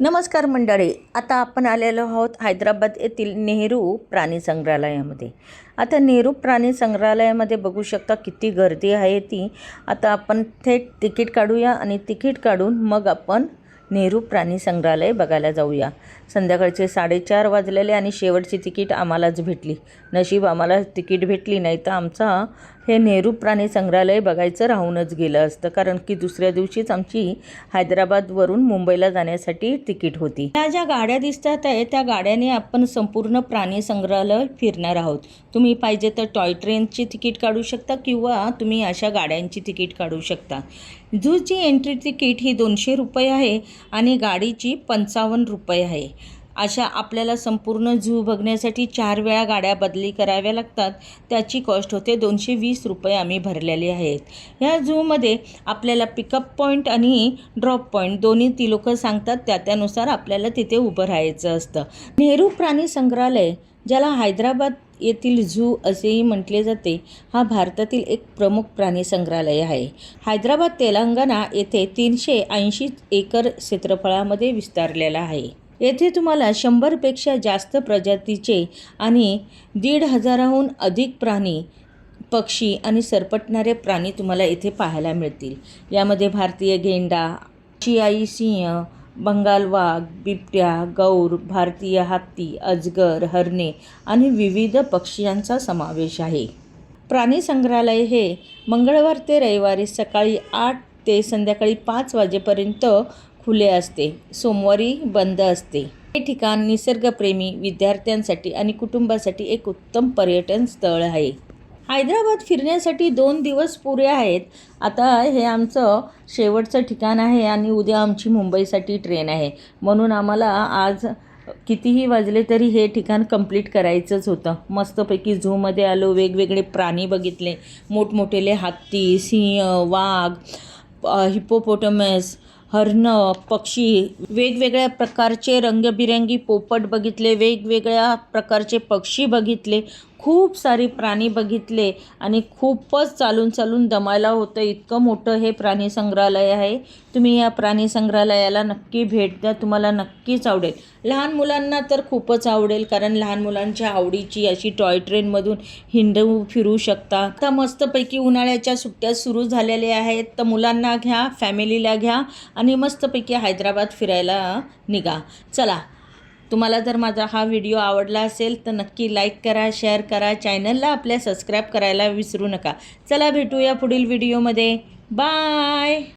नमस्कार मंडळी आता आपण आलेलो आहोत हैदराबाद येथील नेहरू प्राणी संग्रहालयामध्ये. आता नेहरू प्राणी संग्रहालयामध्ये बघू शकता किती गर्दी आहे ती. आता आपण थेट तिकीट काढूया आणि तिकीट काढून मग आपण नेहरू प्राणी संग्रहालय बघायला जाऊया. संध्याकाळचे साडेचार वाजलेले आणि शेवटची तिकीट आम्हालाच भेटली. नशीब आम्हाला तिकीट भेटली नाही तर आमचा हे नेहरू प्राणी संग्रहालय बघायचं राहूनच गेलं असतं कारण की दुसऱ्या दिवशीच आमची हैदराबादवरून मुंबईला जाण्यासाठी तिकीट होती. त्या ज्या गाड्या दिसतात आहे त्या गाड्याने आपण संपूर्ण प्राणी संग्रहालय फिरणार आहोत. तुम्ही पाहिजे तर टॉय ट्रेनची तिकीट काढू शकता किंवा तुम्ही अशा गाड्यांची तिकीट काढू शकता. झूची एंट्री तिकीट ही दोनशे रुपये आहे आणि गाडीची पंचावन्न रुपये आहे. अशा आपल्याला संपूर्ण झू बघण्यासाठी चार वेळा गाड्या बदली कराव्या लागतात. त्याची कॉस्ट होते दोनशे वीस रुपये आम्ही भरलेले आहेत. ह्या झूमध्ये आपल्याला पिकअप पॉईंट आणि ड्रॉप पॉईंट दोन्ही ती लोकं सांगतात. त्या त्यानुसार आपल्याला तिथे उभं राहायचं असतं. नेहरू प्राणी संग्रहालय ज्याला हैदराबाद येथील झू असेही म्हटले जाते हा भारतातील एक प्रमुख प्राणी संग्रहालय आहे. हैदराबाद तेलंगणा येथे तीनशे ऐंशी एकर क्षेत्रफळामध्ये विस्तारलेला आहे. येथे तुम्हाला शंभरपेक्षा जास्त प्रजातीचे आणि दीड हजाराहून अधिक प्राणी पक्षी आणि सरपटणारे प्राणी तुम्हाला इथे पाहायला मिळतील. यामध्ये भारतीय गेंडा आशियाई सिंह बंगाल वाघ बिबट्या गौर भारतीय हत्ती अजगर हरणे आणि विविध पक्ष्यांचा समावेश आहे. प्राणी संग्रहालय हे मंगळवार ते रविवारी सकाळी आठ ते संध्याकाळी पाच वाजेपर्यंत खुले असते सोमवारी बंद असते. हे ठिकाण निसर्गप्रेमी विद्यार्थ्यांसाठी आणि कुटुंबासाठी एक उत्तम पर्यटन स्थळ आहे. हैदराबाद फिरण्यासाठी दोन दिवस पुरे आहेत. आता हे आमचं शेवटचं ठिकाण आहे आणि उद्या आमची मुंबईसाठी ट्रेन आहे. म्हणून आम्हाला आज कितीही वाजले तरी हे ठिकाण कंप्लीट करायचंच होतं. मस्तपैकी झूमध्ये आलो वेगवेगळे प्राणी बघितले मोठमोठेले हत्ती सिंह वाघ हिपोपोटमस हरणं पक्षी वेगवेगळ्या प्रकारचे रंगबिरंगी पोपट बघितले वेगवेगळ्या प्रकारचे पक्षी बघितले. खूप सारी प्राणी बघितले आणि खूपच चालून चालून दमायला होतं. इतकं मोठं हे प्राणी संग्रहालय आहे. तुम्ही या प्राणी संग्रहालयाला नक्की भेट द्या. तुम्हाला नक्कीच आवडेल. लहान मुलांना तर खूपच आवडेल कारण लहान मुलांच्या आवडीची अशी टॉय ट्रेनमधून हिंडू फिरू शकता. आता मस्तपैकी उन्हाळ्याच्या सुट्ट्या सुरू झालेल्या आहेत. तर मुलांना घ्या फॅमिलीला घ्या आणि मस्तपैकी हैदराबाद फिरायला निघा. चला तुम्हाला जर माझा हा व्हिडिओ आवडला असेल तर नक्की लाईक करा शेअर करा. चॅनलला आपल्या सबस्क्राईब करायला विसरू नका. चला भेटूया पुढील व्हिडिओमध्ये बाय